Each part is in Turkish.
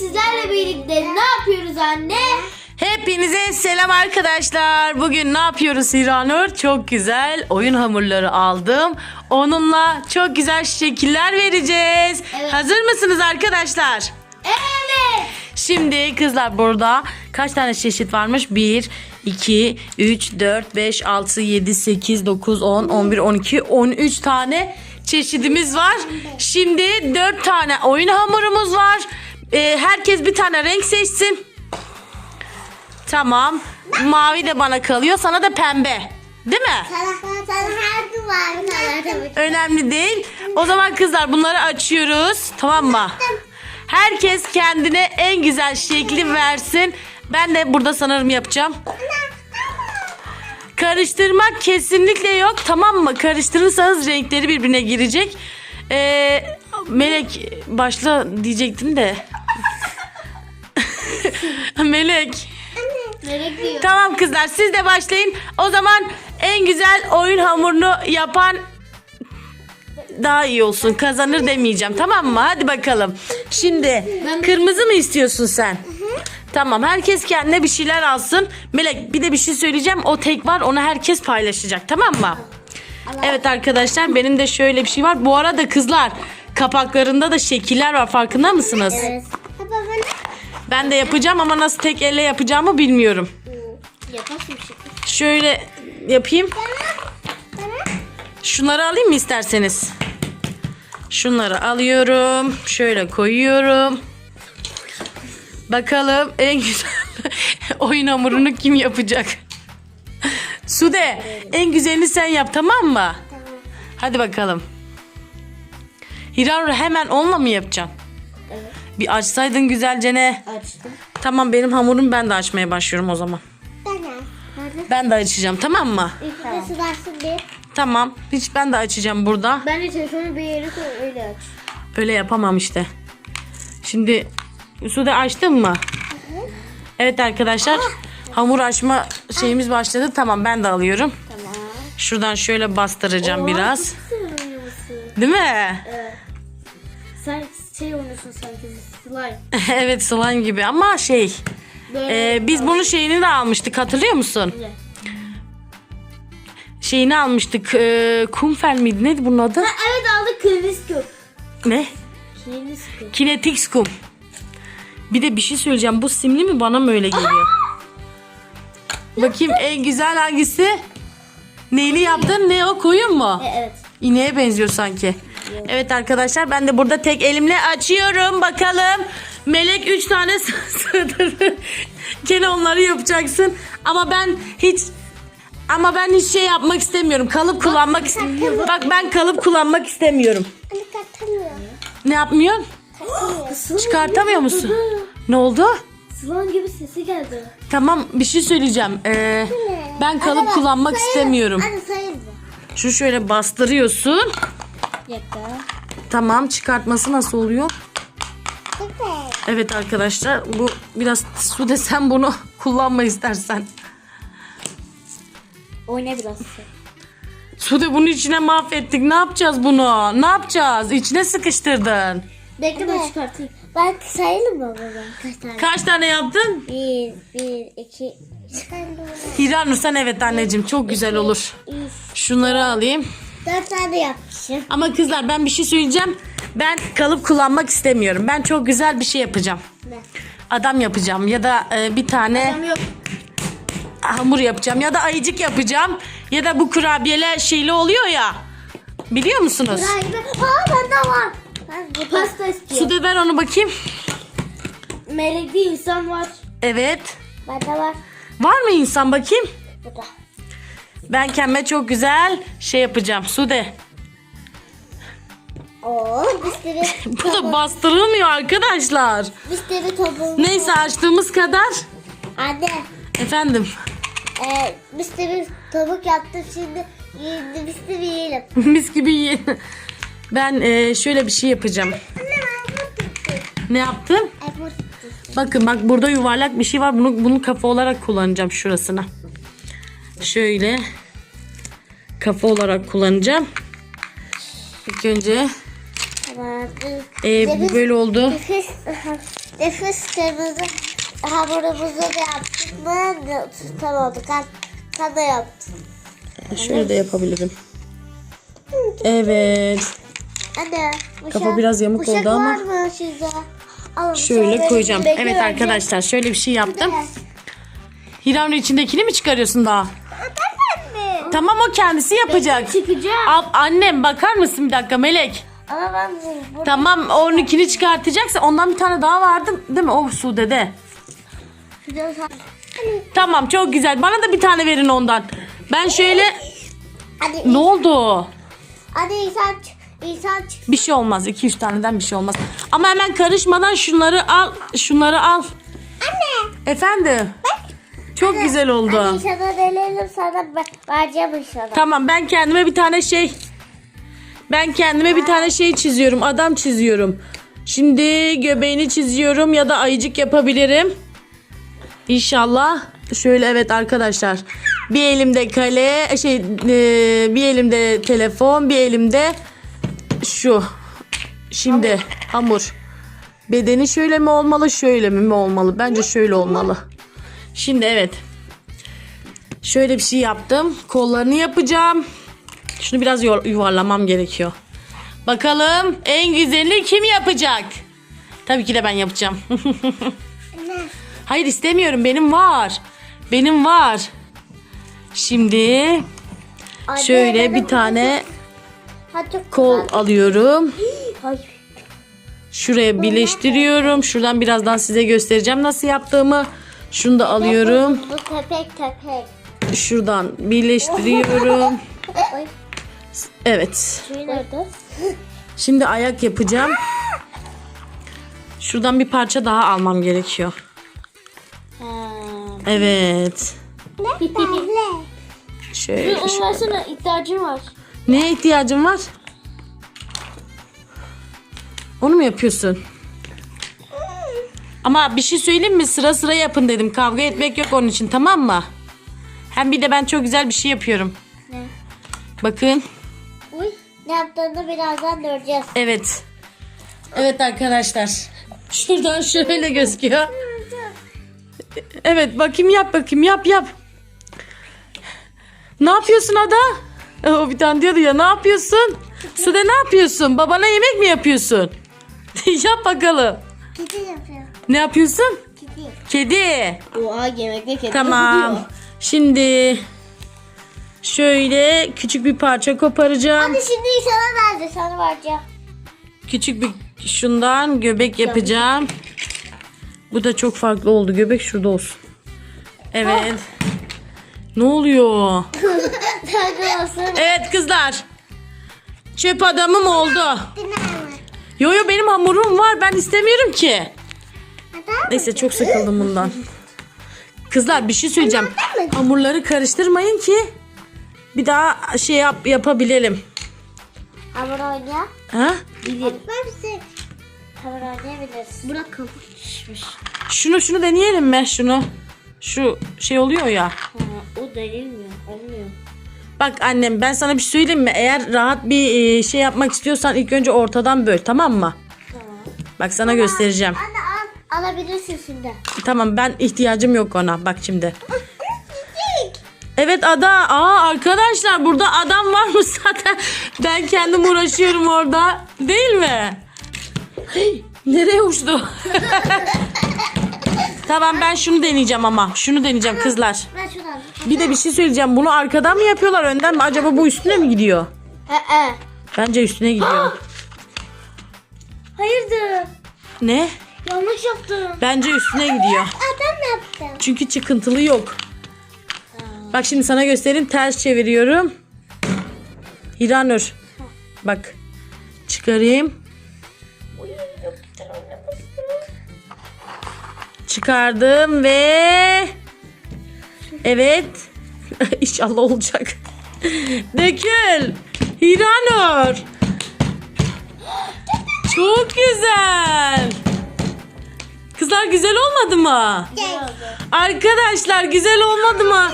sizlerle birlikte ne yapıyoruz anne? Hepinize selam arkadaşlar. Bugün ne yapıyoruz Hiranur? Çok güzel oyun hamurları aldım. Onunla çok güzel şekiller vereceğiz. Evet. Hazır mısınız arkadaşlar? Evet. Şimdi kızlar burada kaç tane çeşit varmış? 1, 2, 3, 4, 5, 6, 7, 8, 9, 10, 11, 12, 13 tane çeşidimiz var. Şimdi 4 tane oyun hamurumuz var. Ee, herkes bir tane renk seçsin. Tamam. Mavi de bana kalıyor. Sana da pembe. Değil mi? Önemli değil. O zaman kızlar bunları açıyoruz. Tamam mı? Herkes kendine en güzel şekli versin. Ben de burada sanırım yapacağım. Karıştırmak kesinlikle yok. Tamam mı? Karıştırırsanız renkleri birbirine girecek. Ee, Melek başla diyecektim de. Melek. Nereye gidiyor? Tamam kızlar siz de başlayın. O zaman en güzel oyun hamurunu yapan daha iyi olsun. Kazanır demeyeceğim. Tamam mı? Hadi bakalım. Şimdi kırmızı mı istiyorsun sen? Tamam herkes kendine bir şeyler alsın. Melek bir de bir şey söyleyeceğim. O tek var onu herkes paylaşacak. Tamam mı? Evet arkadaşlar benim de şöyle bir şey var. Bu arada kızlar kapaklarında da şekiller var. Farkında mısınız? Evet. Ben de yapacağım ama nasıl tek elle yapacağımı bilmiyorum. Yaparsın bir şey. Şöyle yapayım. Şunları alayım mı isterseniz? Şunları alıyorum. Şöyle koyuyorum. Bakalım en güzel oyun hamurunu kim yapacak? Sude en güzelini sen yap tamam mı? Hadi bakalım. Hiranur hemen onunla mı yapacaksın? Evet. Bir açsaydın güzelce ne? Açtım. Tamam benim hamurum ben de açmaya başlıyorum o zaman. Tamam. Hadi. Ben de açacağım tamam mı? Nasıl bir? Tamam. Hiç ben de açacağım burada. Ben de telefonu bir yere koy öyle aç. Öyle yapamam işte. Şimdi Sude açtın mı? Evet arkadaşlar. Hamur açma şeyimiz başladı. Tamam ben de alıyorum. Tamam. Şuradan şöyle bastıracağım biraz. Sen oynuyorsun. Değil mi? Evet. Sen şey oynuyorsun sanki slime. evet slime gibi ama şey. Böyle. e, biz bunun şeyini de almıştık hatırlıyor musun? Öyle. Şeyini almıştık. E, kumfel miydi? Neydi bunun adı? Ha, evet aldık köp. Ne? Köp. Kinetix kum. Bir de bir şey söyleyeceğim. Bu simli mi bana mı öyle geliyor? Bakayım en güzel hangisi? Neyli yaptın? Ne o koyun mu? E, evet. İneğe benziyor sanki. Evet arkadaşlar ben de burada tek elimle açıyorum. Bakalım. Melek 3 tane sığdırdı. Gene onları yapacaksın. Ama ben hiç ama ben hiç şey yapmak istemiyorum. Kalıp kullanmak istemiyorum. Bak ben kalıp kullanmak istemiyorum. Ne yapmıyorsun? Çıkartamıyor musun? Ne oldu? Slime gibi sesi geldi. Tamam bir şey söyleyeceğim. Ee, ben kalıp kullanmak istemiyorum. Şu şöyle bastırıyorsun. Yakta. Tamam çıkartması nasıl oluyor? Evet arkadaşlar bu biraz su desem bunu kullanma istersen. Oyna biraz. Sude bunu içine mahvettik. Ne yapacağız bunu? Ne yapacağız? İçine sıkıştırdın. Bekle ben çıkartayım. Ben sayalım mı babam? Kaç tane? Kaç tane yaptın? Bir, bir, iki. Hiranur sen evet anneciğim çok güzel olur. Şunları alayım. Dört tane yapmışım. Ama kızlar ben bir şey söyleyeceğim. Ben kalıp kullanmak istemiyorum. Ben çok güzel bir şey yapacağım. Ne? Adam yapacağım ya da e, bir tane Tamam yok. hamur yapacağım ya da ayıcık yapacağım ya da bu kurabiyeler şeyli oluyor ya. Biliyor musunuz? Sahibi. Aa bende var. Ben pasta istiyorum. Sude ver onu bakayım. Melek değil insan var. Evet. Bende var. Var mı insan bakayım? Burada. Ben kendime çok güzel şey yapacağım. Sude. Oo bir sürü Bu da bastırılmıyor arkadaşlar. bir sürü. Neyse açtığımız kadar. Anne. Efendim. E, bir sürü tavuk yaptım şimdi. Şimdi bir sürü yiyelim. Mis gibi yiyin. Ben e, şöyle bir şey yapacağım. Anne ben Ne yaptım? Bakın bak burada yuvarlak bir şey var. Bunu bunu kafa olarak kullanacağım şurasına. Şöyle kafa olarak kullanacağım. İlk önce. Ee, bu böyle oldu. Nefis, nefis kırmızı hamurumuzu da yaptık mı tutamadık. Kan, kan da yaptım. Şöyle de yapabilirim. Evet. Anne. Kafa biraz yamuk bıçak oldu ama. var mı sizde? Al, Şöyle koyacağım. Evet arkadaşlar şöyle bir şey yaptım. Hiranur içindekini mi çıkarıyorsun daha? Ben? Tamam o kendisi yapacak. Çıkacağım. Al, annem bakar mısın bir dakika Melek? Ama ben burada Tamam onunkini çıkartacaksın. Ondan bir tane daha vardı değil mi? O Sude'de. şurada Tamam çok güzel. Bana da bir tane verin ondan. Ben şöyle... Hadi, Ne oldu? hadi insan çık. Bir şey olmaz. 2-3 taneden bir şey olmaz. Ama hemen karışmadan şunları al. Şunları al. Anne. Efendim? Çok güzel oldu. Hadi inşallah deneyelim sana ver- vereceğim inşallah. Tamam ben kendime bir tane şey ben kendime bir tane şey çiziyorum. Adam çiziyorum. Şimdi göbeğini çiziyorum ya da ayıcık yapabilirim. İnşallah. Şöyle evet arkadaşlar. Bir elimde kale, şey e, bir elimde telefon, bir elimde şu. Şimdi hamur. Bedeni şöyle mi olmalı, şöyle mi mi olmalı? Bence şöyle olmalı. Şimdi evet. Şöyle bir şey yaptım. Kollarını yapacağım. Şunu biraz yu- yuvarlamam gerekiyor. Bakalım en güzeli kim yapacak? Tabii ki de ben yapacağım. Hayır istemiyorum. Benim var. Benim var. Şimdi şöyle bir tane kol alıyorum. Şuraya birleştiriyorum. Şuradan birazdan size göstereceğim nasıl yaptığımı. Şunu da alıyorum. Bu köpek köpek. Şuradan birleştiriyorum. Evet. Şimdi ayak yapacağım. Şuradan bir parça daha almam gerekiyor. Evet. Şöyle. versene ihtiyacım var. Neye ihtiyacın var? Onu mu yapıyorsun? Ama bir şey söyleyeyim mi? Sıra sıra yapın dedim. Kavga etmek yok onun için tamam mı? Hem bir de ben çok güzel bir şey yapıyorum. Ne? Bakın. Uy. Ne yaptığını birazdan göreceğiz. Evet. Evet arkadaşlar. Şuradan şöyle gözüküyor. Evet bakayım yap bakayım yap yap. Ne yapıyorsun Ada? O bir tane diyordu ya ne yapıyorsun? Sude ne yapıyorsun? Babana yemek mi yapıyorsun? yap bakalım. Yapıyor. Ne yapıyorsun? Kedi. Kedi. Oha yemekte kedi Tamam. Şimdi şöyle küçük bir parça koparacağım. Hadi şimdi sana verdi sana vereceğim. Küçük bir şundan göbek yapacağım. Bu da çok farklı oldu. Göbek şurada olsun. Evet. Ne oluyor? Evet kızlar. Çöp adamım oldu. Yo yo benim hamurum var. Ben istemiyorum ki. Neyse çok sıkıldım bundan. Kızlar bir şey söyleyeceğim. Hamurları karıştırmayın ki bir daha şey yap yapabilelim. Hamur oyna. Ha? Bilir. Hamur oynayabiliriz. Bırak kabuk şişmiş. Şunu şunu deneyelim mi? Şunu. Şu şey oluyor ya. Ha, o denilmiyor. Olmuyor. Bak annem ben sana bir şey söyleyeyim mi? Eğer rahat bir e, şey yapmak istiyorsan ilk önce ortadan böl tamam mı? Tamam. Bak sana göstereceğim. Anne al. Alabilirsin şimdi. Tamam ben ihtiyacım yok ona. Bak şimdi. Evet ada. Aa arkadaşlar burada adam var mı zaten? Ben kendim uğraşıyorum orada. Değil mi? Hey, Nereye uçtu? tamam ben şunu deneyeceğim ama. Şunu deneyeceğim kızlar. Ben şuradan. Bir de bir şey söyleyeceğim. Bunu arkadan mı yapıyorlar önden mi? Acaba bu üstüne mi gidiyor? He he. Bence üstüne gidiyor. Hayırdır? ne? Yanlış yaptım. Bence üstüne gidiyor. Adam ne yaptı? Çünkü çıkıntılı yok. Bak şimdi sana göstereyim. Ters çeviriyorum. Hiranur. Bak. Çıkarayım. Çıkardım ve evet. İnşallah olacak. Dökül. Hiranur. Çok güzel. Kızlar güzel olmadı mı? Arkadaşlar güzel olmadı mı?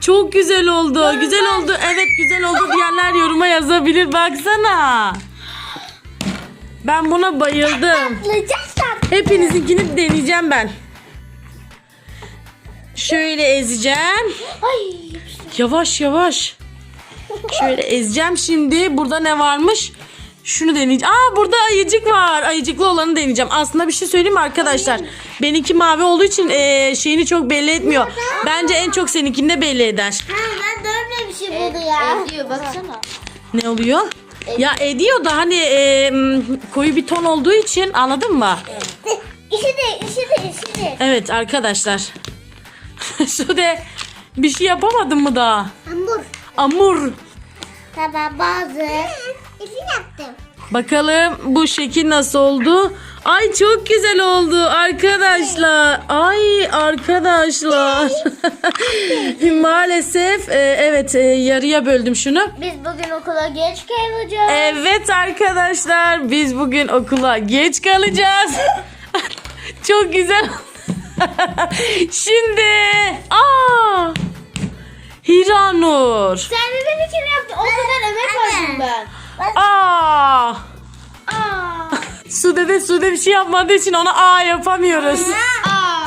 Çok güzel oldu. Güzel oldu. Evet güzel oldu diyenler yoruma yazabilir. Baksana. Ben buna bayıldım. Hepinizinkini deneyeceğim ben. Şöyle ezeceğim. Yavaş yavaş. Şöyle ezeceğim şimdi. Burada ne varmış? Şunu deneyeceğim. Aa burada ayıcık var. Ayıcıklı olanı deneyeceğim. Aslında bir şey söyleyeyim mi arkadaşlar? Benimki mavi olduğu için eee, şeyini çok belli etmiyor. Bence en çok seninkini de belli eder. Ha ben görmemişim bunu ya. Ediyor baksana. Ne oluyor? Ya ediyor da hani eee, koyu bir ton olduğu için anladın mı? İşi de işi de işi de. Evet arkadaşlar. Sude bir şey yapamadın mı daha? Hamur. Amur. Tamam bazı. Bakalım bu şekil nasıl oldu? Ay çok güzel oldu arkadaşlar. Ay arkadaşlar. Maalesef e, evet e, yarıya böldüm şunu. Biz bugün okula geç kalacağız. Evet arkadaşlar biz bugün okula geç kalacağız. çok güzel. Şimdi aa Hiranur. Sen de benim için yaptın. O kadar emek verdim ben. Aa Aa. Sude de Sude bir şey yapmadığı için ona aa yapamıyoruz. Aa.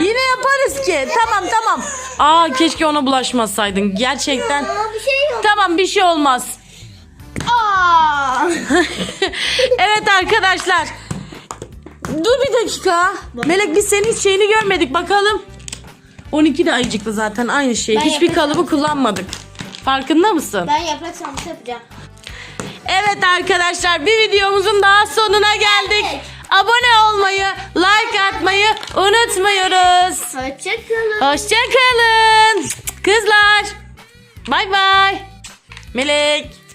Yine yaparız ki. Tamam tamam. Aa keşke ona bulaşmasaydın. Gerçekten. Ama bir şey yok. Tamam bir şey olmaz. Aa. evet arkadaşlar. Dur bir dakika. Melek biz senin hiç şeyini görmedik bakalım. 12 de ayıcıklı zaten aynı şey. Ben Hiçbir yapacağım. kalıbı kullanmadık. Farkında mısın? Ben yaprak sarması yapacağım. Evet arkadaşlar bir videomuzun daha sonuna geldik. Abone olmayı, like atmayı unutmuyoruz. Hoşçakalın. Hoşçakalın. Kızlar. Bay bay. Melek.